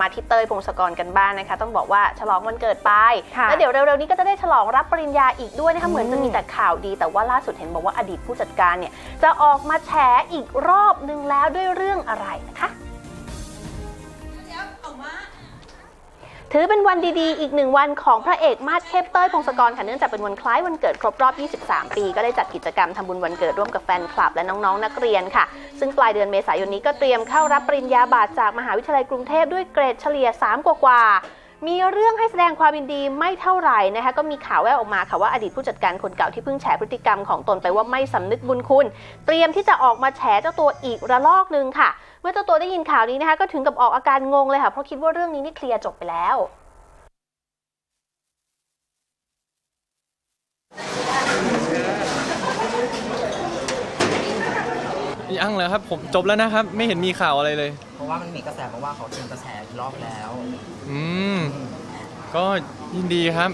มาที่เต้ยพงศกรกันบ้างนะคะ ต้องบอกว่าฉลองวันเกิดไปค่ะแล้วเดี๋ยวเร็วๆนี้ก็จะได้ฉลองรับปริญญาอีกด้วยนะคะอืมเหมือนจะมีแต่ข่าวดี แต่ว่าล่าสุดเห็นบอกว่าอดีตผู้จัดการเนี่ยจะออกมาแฉอีกรอบนึงแล้วด้วยเรื่องอะไรนะคะ ถือเป็นวันดีๆ อีกหนึ่งวันของพระเอกมาสเข้มเต้ยพงศกรค่ะเนื่องจากเป็นวันคล้ายวันเกิดครบรอบ 23 ปี ก็ได้จัดกิจกรรมทำบุญวันเกิดร่วมกับแฟนคลับและน้องๆ นักเรียนค่ะ ซึ่งปลายเดือนเมษายนนี้ก็เตรียมเข้ารับปริญญาบัตรจากมหาวิทยาลัยกรุงเทพด้วยเกรดเฉลี่ย 3 กว่าๆ มีเรื่องให้แสดงความยินดีไม่เท่าไหร่นะคะก็มีข่าวแว่วออกมาค่ะว่าอดีตผู้จัดการคนเก่าที่เพิ่งแฉพฤติกรรมของตนไปว่าไม่สำนึกบุญคุณ เตรียมที่จะออกมาแฉเจ้าตัวอีกระลอกนึงค่ะ เมื่อเจ้าตัวได้ยินข่าวนี้นะคะก็ถึงกับออกอาการงงเลยค่ะเพราะคิดว่าเรื่องนี้นี่เคลียร์จบไปแล้ว ยังเลยครับผมจบแล้วนะครับ ไม่เห็นมีข่าวอะไรเลย เพราะว่ามันมีกระแสมาว่าเขาเตรียมกระแสอีกรอบแล้ว อืมก็ยินดีครับ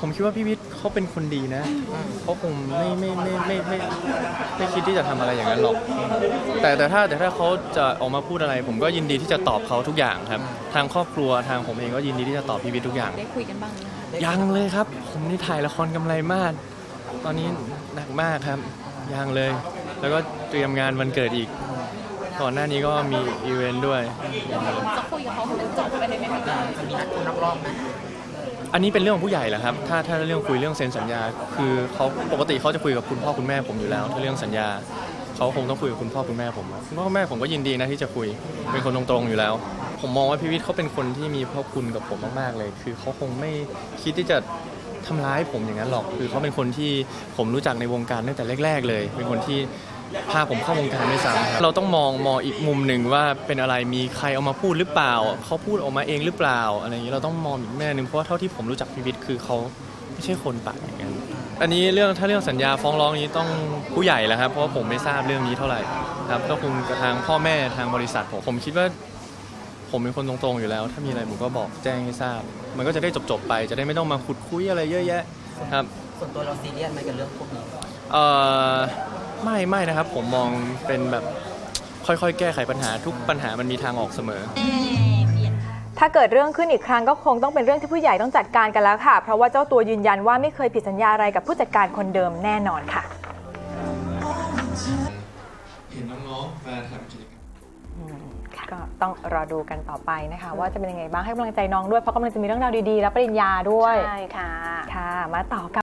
ผมคิดว่าพี่วิทย์เขาเป็นคนดีนะเขาคงไม่ไม่ไม่ไม่ไม่ไม่ไม่คิดที่จะทำอะไรอย่างนั้นหรอก แต่แต่ถ้าแต่ถ้าเขาจะออกมาพูดอะไร ผมก็ยินดีที่จะตอบเขาทุกอย่างครับ ทางครอบครัวทางผมเองก็ยินดีที่จะตอบพี่วิทย์ทุกอย่าง ได้คุยกันบ้างไหมคะยังเลยครับ ผมนี่ถ่ายละครกำไรมาก ตอนนี้หนักมากครับยังเลย แล้วก็เตรียมงานวันเกิดอีก ก่อนหน้านี้ก็มีอีเวนต์ด้วย จะคุยกับเขาให้จบไปเลยไหมคะจะมีนัดคนนักรอบไหมอันนี้เป็นเรื่องของผู้ใหญ่แหละครับ ถ้าถ้าเรื่องคุยเรื่องเซ็นสัญญา คือเขาปกติเขาจะคุยกับคุณพ่อคุณแม่ผมอยู่แล้ว ถ้าเรื่องสัญญาเขาคงต้องคุยกับคุณพ่อคุณแม่ผมอะคุณพ่อคุณแม่ผมก็ยินดีนะที่จะคุย เป็นคนตรงๆอยู่แล้ว ผมมองว่าพี่วิทย์เขาเป็นคนที่มีพระคุณกับผมมากๆเลย คือเขาคงไม่คิดที่จะทำร้ายผมอย่างนั้นหรอก คือเขาเป็นคนที่ผมรู้จักในวงการตั้งแต่แรก ๆ เลย เป็นคนที่ พาผมเข้าวงการด้วยซ้ำครับเราต้องมองมองอีกมุมหนึ่งว่าเป็นอะไรมีใครเอามาพูดหรือเปล่า เขาพูดออกมาเองหรือเปล่าอะไรอย่างนี้เราต้องมองอีกแม่หนึ่งเพราะว่าเท่าที่ผมรู้จักพี่วิทย์คือเขาไม่ใช่คนปากอย่างนั้นอันนี้เรื่องถ้าเรื่องสัญญาฟ้องร้องนี้ต้องผู้ใหญ่แหละครับ เพราะว่าผมไม่ทราบเรื่องนี้เท่าไหร่ครับก็คงกับทางพ่อแม่ทางบริษัทผมผมคิดว่า ผมเป็นคนตรงๆอยู่แล้ว ถ้ามีอะไรผมก็บอกแจ้งให้ทราบ มันก็จะได้จบๆไป จะได้ไม่ต้องมาขุดคุยอะไรเยอะแยะครับส่วนตัวเราซีเรียสไหมกับเรื่องพวกนี้เอ่อ ไม่ไม่นะครับ ผมมองเป็นแบบค่อยๆ แก้ไขปัญหาทุกปัญหามันมีทางออกเสมอ ถ้าเกิดเรื่องขึ้นอีกครั้งก็คงต้องเป็นเรื่องที่ผู้ใหญ่ต้องจัดการกันแล้วค่ะ เพราะว่าเจ้าตัวยืนยันว่าไม่เคยผิดสัญญาอะไรกับผู้จัดการคนเดิมแน่นอนค่ะ เห็นน้องๆมาทำกิจกรรม ก็ต้องรอดูกันต่อไปนะคะ ว่าจะเป็นยังไงบ้างให้กำลังใจน้องด้วยเพราะกำลังจะมีเรื่องราวดีๆและปริญญาด้วยใช่ค่ะ ค่ะ มาต่อกับ